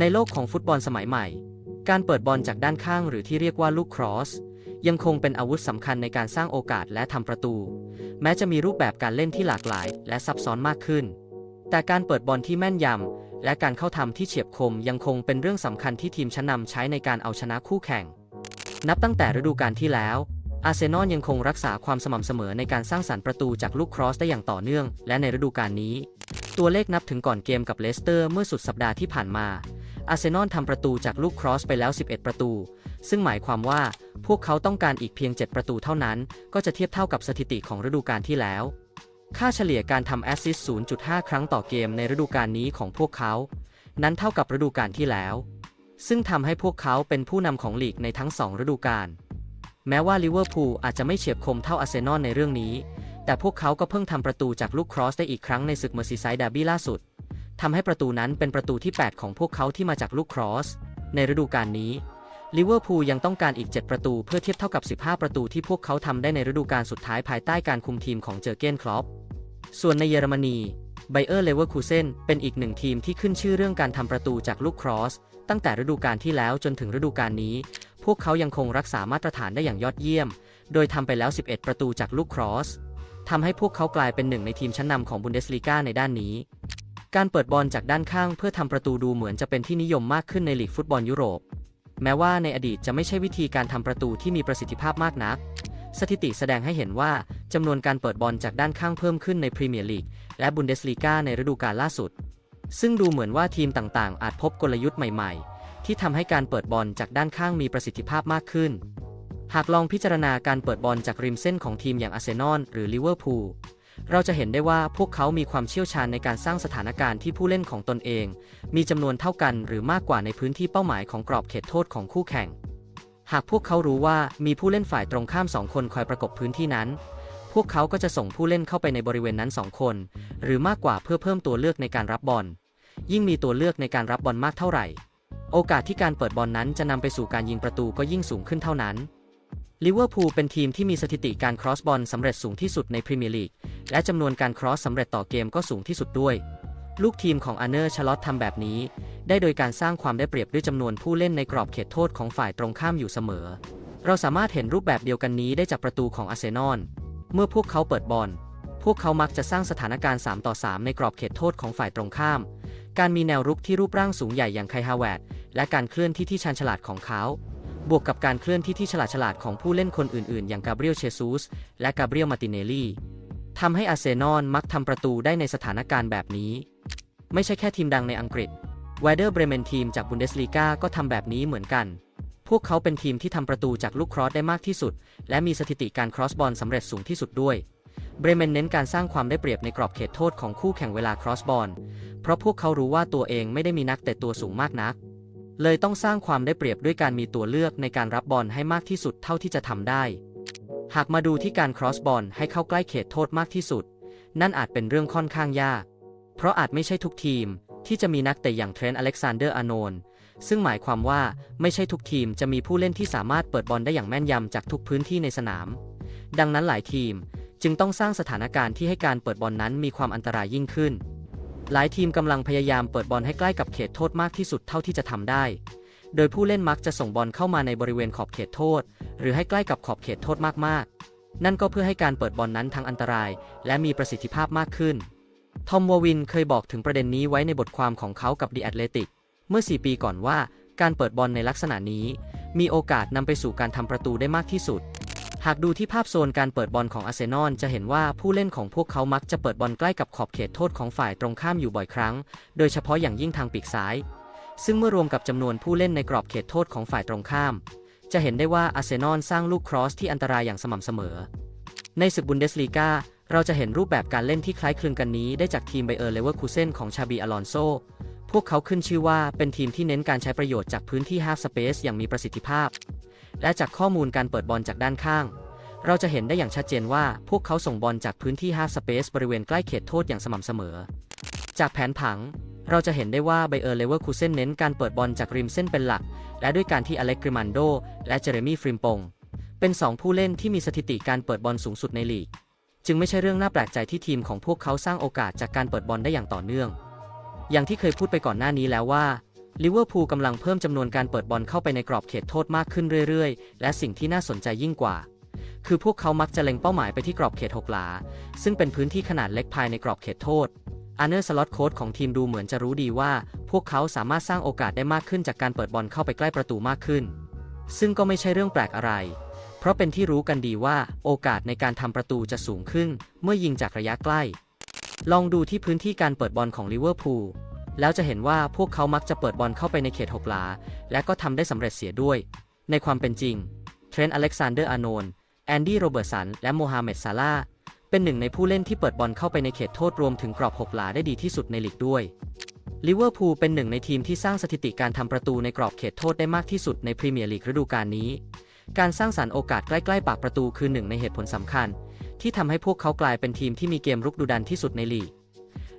ในโลกของฟุตบอลสมัยใหม่ การเปิดบอลจากด้านข้างหรือที่เรียกว่าลูกครอส ยังคงเป็นอาวุธสำคัญในการสร้างโอกาสและทำประตู แม้จะมีรูปแบบการเล่นที่หลากหลาย และซับซ้อนมากขึ้น แต่การเปิดบอลที่แม่นยำและการเข้าทำที่เฉียบคมยังคงเป็นเรื่องสำคัญที่ทีมชั้นนำใช้ในการเอาชนะคู่แข่ง นับตั้งแต่ฤดูกาลที่แล้วอาร์เซนอลยังคงรักษาความสม่ำเสมอในการสร้างสรรค์ประตูจากลูกครอสได้อย่างต่อเนื่อง และในฤดูกาลนี้ ตัวเลขนับถึงก่อนเกมกับเลสเตอร์เมื่อสุดสัปดาห์ที่ผ่านมา อาร์เซนอลทำประตูจากลูกครอสไปแล้ว 11 ประตู ซึ่งหมายความว่าพวกเขาต้องการอีกเพียง 7 ประตูเท่านั้น ก็จะเทียบเท่ากับสถิติของฤดูกาลที่แล้ว ค่าเฉลี่ยการทำแอสซิสต์ 0.5 ครั้งต่อเกมในฤดูกาลนี้ของพวกเขา นั้นเท่ากับฤดูกาลที่แล้ว ซึ่งทำให้พวกเขาเป็นผู้นำของลีกในทั้ง 2 ฤดูกาล แม้ว่าลิเวอร์พูลอาจจะไม่เฉียบคมเท่าอาร์เซนอลในเรื่องนี้ แต่พวกเขาก็เพิ่งทำประตูจากลูกครอสได้อีกครั้งในศึกเมอร์ซีไซด์ดาร์บี้ล่าสุด ทำให้ประตูนั้นเป็นประตูที่ 8 ของพวกเขาที่มาจากลูกครอส ในฤดูกาลนี้ลิเวอร์พูลยังต้องการอีก 7 ประตูเพื่อเทียบเท่ากับ 15 ประตูที่พวกเขาทำได้ในฤดูกาลสุดท้ายภายใต้การคุมทีมของเจอเกนคลอปส่วนในเยอรมนีไบเออร์เลเวอร์คูเซนเป็นอีกหนึ่งทีมที่ขึ้นชื่อเรื่องการทำประตูจากลูกครอส ตั้งแต่ฤดูกาลที่แล้วจนถึงฤดูกาลนี้ พวกเขายังคงรักษามาตรฐานได้อย่างยอดเยี่ยม โดยทำไปแล้ว 11 ประตูจากลูกครอสทำให้พวกเขากลายเป็นหนึ่งในทีมชั้นนำของบุนเดสลีกาในด้านนี้ การเปิดบอลจากด้านข้างเพื่อทำประตูดูเหมือนจะเป็นที่นิยมมากขึ้นในลีกฟุตบอลยุโรป แม้ว่าในอดีตจะไม่ใช่วิธีการทำประตูที่มีประสิทธิภาพมากนัก สถิติแสดงให้เห็นว่าจำนวนการเปิดบอลจากด้านข้างเพิ่มขึ้นในพรีเมียร์ลีกและบุนเดสลีกาในฤดูกาลล่าสุด ซึ่งดูเหมือนว่าทีมต่างๆ อาจพบกลยุทธ์ใหม่ๆ ที่ทำให้การเปิดบอลจากด้านข้างมีประสิทธิภาพมากขึ้น หากลองพิจารณาการเปิดบอลจากริมเส้นของทีมอย่างอาร์เซนอลหรือลิเวอร์พูล เราจะเห็นได้ว่าพวกเขามีความเชี่ยวชาญในการสร้างสถานการณ์ที่ผู้เล่นของตนเอง มีจำนวนเท่ากันหรือมากกว่าในพื้นที่เป้าหมายของกรอบเขตโทษของคู่แข่ง หากพวกเขารู้ว่ามีผู้เล่นฝ่ายตรงข้ามสองคนคอยประกบพื้นที่นั้น พวกเขาก็จะส่งผู้เล่นเข้าไปในบริเวณนั้นสองคน หรือมากกว่าเพื่อเพิ่มตัวเลือกในการรับบอล ยิ่งมีตัวเลือกในการรับบอลมากเท่าไหร่ โอกาสที่การเปิดบอลนั้นจะนำไปสู่การยิงประตูก็ยิ่งสูงขึ้นเท่านั้น ลิเวอร์พูลเป็นทีมที่มีสถิติการครอสบอลสำเร็จสูงที่สุดในพรีเมียร์ลีก และจำนวนการครอสสำเร็จต่อเกมก็สูงที่สุดด้วย ลูกทีมของอาร์เนอร์ชาร์ลอตทำแบบนี้ ได้โดยการสร้างความได้เปรียบด้วยจำนวนผู้เล่นในกรอบเขตโทษของฝ่ายตรงข้ามอยู่เสมอ เราสามารถเห็นรูปแบบเดียวกันนี้ได้จากประตูของอาร์เซนอล เมื่อพวกเขาเปิดบอล พวกเขามักจะสร้างสถานการณ์ 3 ต่อ 3 ในกรอบเขตโทษของฝ่ายตรงข้าม การมีแนวรุกที่รูปร่างสูงใหญ่อย่างไคฮาวเวร์ดและการเคลื่อนที่ที่ชันฉลาดของเขา บวกกับการเคลื่อนที่ที่ฉลาดฉลาดของผู้เล่นคนอื่นๆ อย่างกาเบรียลเชซูสและกาเบรียลมาติเนลลี่ทำให้อาร์เซนอลมักทำประตูได้ในสถานการณ์แบบนี้ ไม่ใช่แค่ทีมดังในอังกฤษไวเดอร์เบรเมนทีมจากบุนเดสลีกาก็ทำแบบนี้เหมือนกัน พวกเขาเป็นทีมที่ทำประตูจากลูกครอสได้มากที่สุด และมีสถิติการครอสบอลสำเร็จสูงที่สุดด้วย เบรเมนเน้นการสร้างความได้เปรียบในกรอบเขตโทษของคู่แข่งเวลาครอสบอล เพราะพวกเขารู้ว่าตัวเองไม่ได้มีนักเตะตัวสูงมากนัก เลยต้องสร้างความได้เปรียบด้วยการมีตัวเลือกในการรับบอลให้มากที่สุดเท่าที่จะทำได้ หากมาดูที่การครอสบอลให้เข้าใกล้เขตโทษมากที่สุด นั่นอาจเป็นเรื่องค่อนข้างยาก เพราะอาจไม่ใช่ทุกทีมที่จะมีนักเตะอย่างเทรนต์อเล็กซานเดอร์อาโนนซึ่งหมายความว่าไม่ใช่ทุกทีมจะมีผู้เล่นที่สามารถเปิดบอลได้อย่างแม่นยำจากทุกพื้นที่ในสนาม ดังนั้นหลายทีมจึงต้องสร้างสถานการณ์ที่ให้การเปิดบอลนั้นมีความอันตรายยิ่งขึ้น หลายทีมกำลังพยายามเปิดบอลให้ใกล้กับเขตโทษมากที่สุดเท่าที่จะทำได้ โดยผู้เล่นมักจะส่งบอลเข้ามาในบริเวณขอบเขตโทษ หรือให้ใกล้กับขอบเขตโทษมากๆ นั่นก็เพื่อให้การเปิดบอลนั้นทั้งอันตราย และมีประสิทธิภาพมากขึ้น ทอมวอวินเคยบอกถึงประเด็นนี้ไว้ในบทความของเขากับ The Athletic เมื่อ 4 ปีก่อนว่า การเปิดบอลในลักษณะนี้ มีโอกาสนำไปสู่การทำประตูได้มากที่สุด หากดูที่ภาพโซนการเปิดบอลของอาร์เซนอลจะเห็นว่าผู้เล่นของพวกเขามักจะเปิดบอลใกล้กับขอบเขตโทษของฝ่ายตรงข้ามอยู่บ่อยครั้ง โดยเฉพาะอย่างยิ่งทางปีกซ้าย ซึ่งเมื่อรวมกับจำนวนผู้เล่นในกรอบเขตโทษของฝ่ายตรงข้าม จะเห็นได้ว่าอาร์เซนอลสร้างลูกครอสที่อันตรายอย่างสม่ำเสมอ ในศึกบุนเดสลีกาเราจะเห็นรูปแบบการเล่นที่คล้ายคลึงกันนี้ได้จากทีมไบเออร์เลเวอร์คูเซนของชาบีอลอนโซ พวกเขาขึ้นชื่อว่าเป็นทีมที่เน้นการใช้ประโยชน์จากพื้นที่ฮาฟสเปซอย่างมีประสิทธิภาพ และจากข้อมูลการเปิดบอลจากด้านข้าง เราจะเห็นได้อย่างชัดเจนว่าพวกเขาส่งบอลจากพื้นที่ฮาสเปซบริเวณใกล้เขตโทษอย่างสม่ำเสมอ จากแผนผัง เราจะเห็นได้ว่าไบเออร์เลเวอร์คูเซนเน้นการเปิดบอลจากริมเส้นเป็นหลัก และด้วยการที่อเล็กกริมันโดและเจเรมี่ฟริมปงเป็นสองผู้เล่นที่มีสถิติการเปิดบอลสูงสุดในลีก จึงไม่ใช่เรื่องน่าแปลกใจที่ทีมของพวกเขาสร้างโอกาสจากการเปิดบอลได้อย่างต่อเนื่อง อย่างที่เคยพูดไปก่อนหน้านี้แล้วว่า ลิเวอร์พูลกำลังเพิ่มจำนวนการเปิดบอลเข้าไปในกรอบเขตโทษมากขึ้นเรื่อยๆ และสิ่งที่น่าสนใจยิ่งกว่า คือพวกเขามักจะเล็งเป้าหมายไปที่กรอบเขตหกหลา ซึ่งเป็นพื้นที่ขนาดเล็กภายในกรอบเขตโทษอาร์เนอร์สล็อตโค้ชของทีมดูเหมือนจะรู้ดีว่า พวกเขาสามารถสร้างโอกาสได้มากขึ้นจากการเปิดบอลเข้าไปใกล้ประตูมากขึ้น ซึ่งก็ไม่ใช่เรื่องแปลกอะไร เพราะเป็นที่รู้กันดีว่าโอกาสในการทำประตูจะสูงขึ้น เมื่อยิงจากระยะใกล้ ลองดูที่พื้นที่การเปิดบอลของลิเวอร์พูล แล้วจะเห็นว่าพวกเขามักจะเปิดบอลเข้าไปในเขตหกหลา และก็ทำได้สำเร็จเสียด้วย ในความเป็นจริง เทรนต์อเล็กซานเดอร์อาโนนแอนดี้โรเบิร์ตสัน และโมฮัมเหม็ดซาลาเป็นหนึ่งในผู้เล่นที่เปิดบอลเข้าไปในเขตโทษรวมถึงกรอบหกหลาได้ดีที่สุดในลีกด้วยลิเวอร์พูลเป็นหนึ่งในทีมที่สร้างสถิติการทำประตูในกรอบเขตโทษได้มากที่สุดในพรีเมียร์ลีกฤดูกาลนี้ การสร้างสรรค์โอกาสใกล้ๆปากประตูคือหนึ่งในเหตุผลสำคัญ ที่ทำให้พวกเขากลายเป็นทีมที่มีเกมรุกดุดันที่สุดในลีก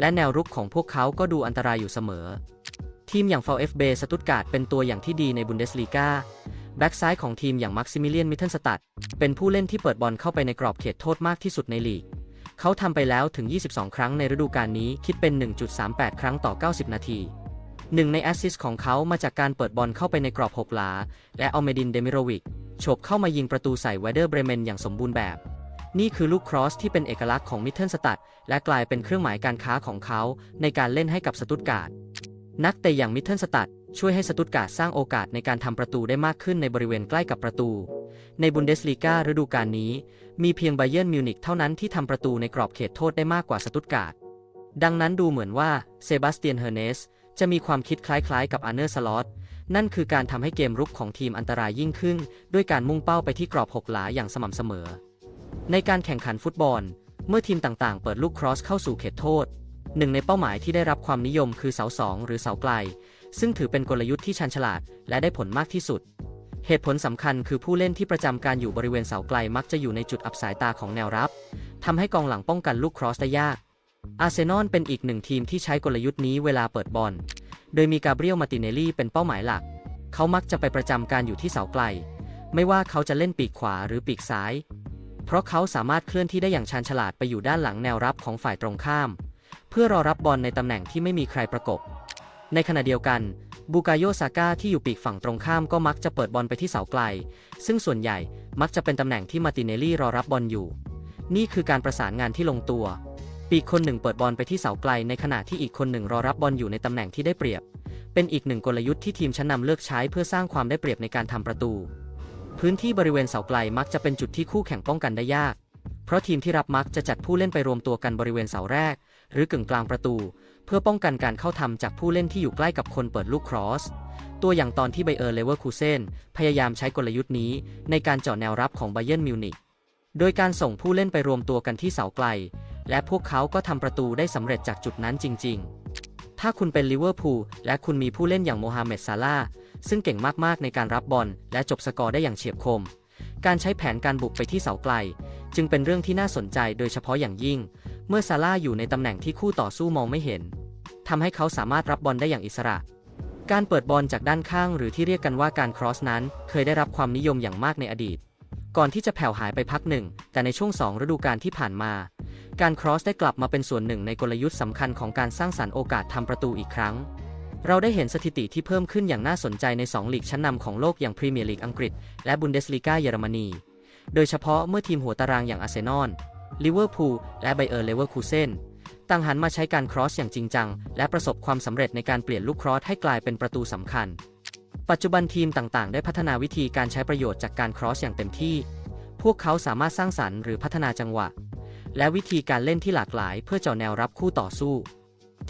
และแนวรุกของพวกเขาก็ดูอันตรายอยู่เสมอ ทีมอย่างฟาเอฟเบสตุตการ์ดเป็นตัวอย่างที่ดีในบุนเดสลีกาแบ็กซ้ายของทีมอย่างมักซิมิเลียนมิทเทนสตัดเป็นผู้เล่นที่เปิดบอลเข้าไปในกรอบเขตโทษมากที่สุดในลีก เขาทำไปแล้วถึง 22 ครั้งในฤดูกาลนี้คิดเป็น 1.38 ครั้งต่อ 90 นาทีหนึ่งในแอสซิสต์ของเขามาจากการเปิดบอลเข้าไปในกรอบ6หลา และอเมดินเดมิโรวิกโฉบเข้ามายิงประตูใส่เวเดอร์เบรเมนอย่างสมบูรณ์แบบ นี่คือลูกครอสที่เป็นเอกลักษณ์ของมิทเทิลสตัดและกลายเป็นเครื่องหมายการค้าของเขาในการเล่นให้กับสตุตการ์ดนักเตะอย่างมิทเทิลสตัดช่วยให้สตุตการ์ดสร้างโอกาสในการทำประตูได้มากขึ้นในบริเวณใกล้กับประตู ในบุนเดสลีกาฤดูกาลนี้ มีเพียงไบเยนมิวนิกเท่านั้นที่ทำประตูในกรอบเขตโทษได้มากกว่าสตุตการ์ดดังนั้นดูเหมือนว่าเซบาสเตียนเฮอร์เนสจะมีความคิดคล้ายๆกับอาร์เนอร์สล็อตนั่นคือการทำให้เกมรุกของทีมอันตรายยิ่งขึ้น ด้วยการมุ่งเป้าไปที่กรอบหกหลาอย่างสม่ำเสมอ ในการแข่งขันฟุตบอล เมื่อทีมต่างๆ เปิดลูกครอสเข้าสู่เขตโทษ หนึ่งในเป้าหมายที่ได้รับความนิยมคือเสาสองหรือเสาไกล ซึ่งถือเป็นกลยุทธ์ที่ชันฉลาด และได้ผลมากที่สุด เหตุผลสำคัญคือผู้เล่นที่ประจำการอยู่บริเวณเสาไกลมักจะอยู่ในจุดอับสายตาของแนวรับทำให้กองหลังป้องกันลูกครอสได้ยาก อาร์เซนอลเป็นอีกหนึ่งทีมที่ใช้กลยุทธ์นี้เวลาเปิดบอล โดยมีกาเบรียล มาติเนลลี่เป็นเป้าหมายหลัก เขามักจะไปประจำการอยู่ที่เสาไกล ไม่ว่าเขาจะเล่นปีกขวาหรือปีกซ้าย เพราะเขาสามารถเคลื่อนที่ได้อย่างชาญฉลาดไปอยู่ด้านหลังแนวรับของฝ่ายตรงข้าม เพื่อรอรับบอลในตำแหน่งที่ไม่มีใครประกบ ในขณะเดียวกันบูกาโยซาก้าที่อยู่ปีกฝั่งตรงข้ามก็มักจะเปิดบอลไปที่เสาไกล ซึ่งส่วนใหญ่มักจะเป็นตำแหน่งที่มาติเนลลี่รอรับบอลอยู่ นี่คือการประสานงานที่ลงตัว ปีกคนหนึ่งเปิดบอลไปที่เสาไกล ในขณะที่อีกคนหนึ่งรอรับบอลอยู่ในตำแหน่งที่ได้เปรียบ เป็นอีกหนึ่งกลยุทธ์ที่ทีมชั้นนำเลือกใช้เพื่อสร้างความได้เปรียบในการทำประตู พื้นที่บริเวณเสาไกลมักจะเป็นจุดที่คู่แข่งป้องกันได้ยาก เพราะทีมที่รับมักจะจัดผู้เล่นไปรวมตัวกันบริเวณเสาแรก หรือกึ่งกลางประตู เพื่อป้องกันการเข้าทำจากผู้เล่นที่อยู่ใกล้กับคนเปิดลูกครอส ตัวอย่างตอนที่ไบเออร์เลเวอร์คูเซนพยายามใช้กลยุทธ์นี้ในการเจาะแนวรับของไบเย r ร์นมิวนิกโดยการส่งผู้เล่นไปรวมตัวกันที่เสาไกล และพวกเขาก็ทำประตูได้สำเร็จจากจุดนั้นจริง ๆ ถ้าคุณเป็นลิเวอร์พูลและคุณมีผู้เล่นอย่างโมฮัมเหม็ดซาลาซึ่งเก่งมากๆในการรับบอลและจบสกอร์ได้อย่างเฉียบคม การใช้แผนการบุกไปที่เสาไกล จึงเป็นเรื่องที่น่าสนใจโดยเฉพาะอย่างยิ่ง เมื่อซาร่าอยู่ในตำแหน่งที่คู่ต่อสู้มองไม่เห็นทำให้เขาสามารถรับบอลได้อย่างอิสระ การเปิดบอลจากด้านข้างหรือที่เรียกกันว่าการครอสนั้น เคยได้รับความนิยมอย่างมากในอดีต ก่อนที่จะแผ่วหายไปพักหนึ่ง แต่ในช่วง 2 ฤดูกาลที่ผ่านมา การครอสได้กลับมาเป็นส่วนหนึ่งในกลยุทธ์สำคัญของการสร้างสรรค์โอกาสทำประตูอีกครั้ง เราได้เห็นสถิติที่เพิ่มขึ้นอย่างน่าสนใจใน 2 ลีกชั้นนำของโลกอย่างพรีเมียร์ลีกอังกฤษ และบุนเดสลีกาเยอรมนี โดยเฉพาะเมื่อทีมหัวตารางอย่างอาร์เซนอล ลิเวอร์พูล และไบเออร์เลเวอร์คูเซนต่างหันมาใช้การครอสอย่างจริงจัง และประสบความสำเร็จในการเปลี่ยนลูกครอสให้กลายเป็นประตูสำคัญ ปัจจุบันทีมต่างๆ ได้พัฒนาวิธีการใช้ประโยชน์จากการครอสอย่างเต็มที่ พวกเขาสามารถสร้างสรรค์หรือพัฒนาจังหวะ และวิธีการเล่นที่หลากหลายเพื่อเจาะแนวรับคู่ต่อสู้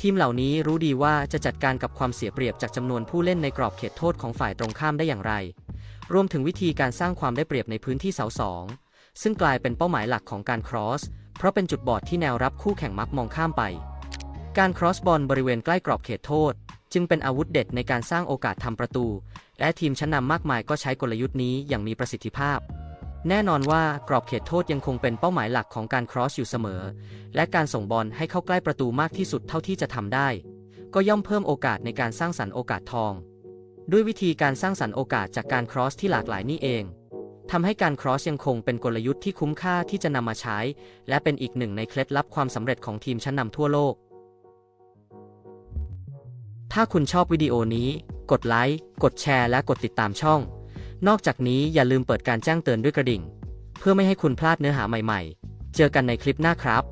ทีมเหล่านี้รู้ดีว่าจะจัดการกับความเสียเปรียบจากจำนวนผู้เล่นในกรอบเขตโทษของฝ่ายตรงข้ามได้อย่างไร รวมถึงวิธีการสร้างความได้เปรียบในพื้นที่เสาสองซึ่งกลายเป็นเป้าหมายหลักของการครอส เพราะเป็นจุดบอดที่แนวรับคู่แข่งมักมองข้ามไป การครอสบอลบริเวณใกล้กรอบเขตโทษ จึงเป็นอาวุธเด็ดในการสร้างโอกาสทำประตู และทีมชั้นนำมากมายก็ใช้กลยุทธ์นี้อย่างมีประสิทธิภาพ แน่นอนว่ากรอบเขตโทษยังคงเป็นเป้าหมายหลักของการครอสอยู่เสมอ และการส่งบอลให้เข้าใกล้ประตูมากที่สุดเท่าที่จะทำได้ ก็ย่อมเพิ่มโอกาสในการสร้างสรรค์โอกาสทอง ด้วยวิธีการสร้างสรรค์โอกาสจากการครอสที่หลากหลายนี่เองทำให้การครอสยังคงเป็นกลยุทธ์ที่คุ้มค่าที่จะนำมาใช้ และเป็นอีกหนึ่งในเคล็ดลับความสำเร็จของทีมชั้นนำทั่วโลก ถ้าคุณชอบวิดีโอนี้ กดไลค์ กดแชร์ และกดติดตามช่อง นอกจากนี้อย่าลืมเปิดการแจ้งเตือนด้วยกระดิ่ง เพื่อไม่ให้คุณพลาดเนื้อหาใหม่ ๆ เจอกันในคลิปหน้าครับ